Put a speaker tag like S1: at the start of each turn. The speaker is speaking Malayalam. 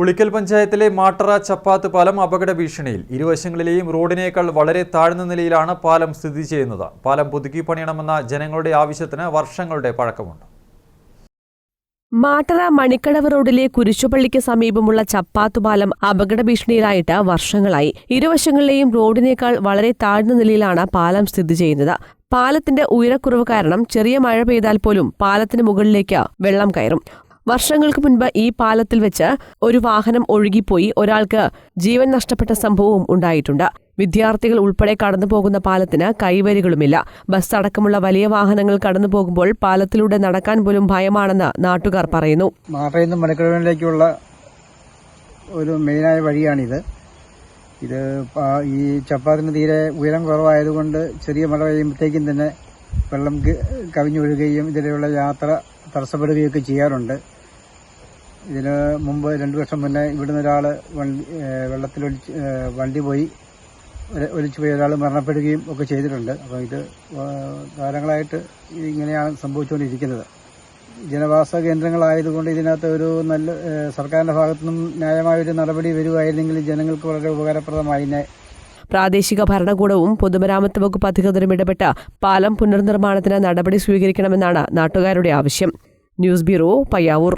S1: ഉളിക്കൽ പഞ്ചായത്തിലെ മാട്ടറ ചപ്പാത്ത് പാലം അപകട ഭീഷണിയിൽ. ഇരുവശങ്ങളിലെയും റോഡിനേക്കാൾ വളരെ താഴ്ന്ന നിലയിലാണ് പാലം സ്ഥിതി ചെയ്യുന്നത്. പാലം പുതുക്കി പണിയണമെന്ന ജനങ്ങളുടെ ആവശ്യത്തിന് വർഷങ്ങളുടെ പഴക്കമുണ്ട്.
S2: മാട്ടറ മണിക്കടവ് റോഡിലെ കുരിശുപള്ളിക്ക് സമീപമുള്ള ചപ്പാത്തുപാലം അപകട ഭീഷണിയിലായിട്ട് വർഷങ്ങളായി. ഇരുവശങ്ങളിലെയും റോഡിനേക്കാൾ വളരെ താഴ്ന്ന നിലയിലാണ് പാലം സ്ഥിതി ചെയ്യുന്നത്. പാലത്തിന്റെ ഉയരക്കുറവ് കാരണം ചെറിയ മഴ പെയ്താൽ പോലും പാലത്തിന് മുകളിലേക്ക് വെള്ളം കയറും. വർഷങ്ങൾക്ക് മുൻപ് ഈ പാലത്തിൽ വെച്ച് ഒരു വാഹനം ഒഴുകിപ്പോയി. ഒരാൾക്ക് ജീവൻ നഷ്ടപ്പെട്ട സംഭവവും ഉണ്ടായിട്ടുണ്ട്. വിദ്യാർത്ഥികൾ ഉൾപ്പെടെ കടന്നു പോകുന്ന പാലത്തിന് കൈവരികളുമില്ല. ബസ് അടക്കമുള്ള വലിയ വാഹനങ്ങൾ കടന്നു പോകുമ്പോൾ പാലത്തിലൂടെ നടക്കാൻ പോലും ഭയമാണെന്ന് നാട്ടുകാർ പറയുന്നു.
S3: മലക്കടവിലേക്കുള്ള ഒരു മെയിനായ വഴിയാണിത്. ഇത് ഈ ചപ്പാത്തിന് തീരെ ഉയരം കുറവായതുകൊണ്ട് ചെറിയ മഴ പെയ്യുമ്പോഴത്തേക്കും തന്നെ വെള്ളം കവിഞ്ഞൊഴുകുകയും ഇതിലുള്ള യാത്ര തടസ്സപ്പെടുകയൊക്കെ ചെയ്യാറുണ്ട്. ഇതിന് മുമ്പ് രണ്ടു വർഷം മുന്നേ ഇവിടുന്ന് ഒരാൾ വണ്ടി വെള്ളത്തിൽ ഒലിച്ച് വണ്ടി പോയി. ഒലിച്ചു പോയ ഒരാൾ മരണപ്പെടുകയും ഒക്കെ ചെയ്തിട്ടുണ്ട്. അപ്പോൾ ഇത് കാലങ്ങളായിട്ട് ഇങ്ങനെയാണ് സംഭവിച്ചുകൊണ്ടിരിക്കുന്നത്. ജനവാസ കേന്ദ്രങ്ങളായതുകൊണ്ട് ഇതിനകത്ത് ഒരു നല്ല സർക്കാരിന്റെ ഭാഗത്തു നിന്നും ന്യായമായൊരു നടപടി വരുമായിരുന്നെങ്കിൽ ജനങ്ങൾക്ക് വളരെ ഉപകാരപ്രദമായിനെ
S2: പ്രാദേശിക ഭരണകൂടവും പൊതുമരാമത്ത് വകുപ്പ് അധികൃതരും ഇടപെട്ട് പാലം പുനർനിർമ്മാണത്തിന് നടപടി സ്വീകരിക്കണമെന്നാണ് നാട്ടുകാരുടെ ആവശ്യം. News bureau Payyavoor.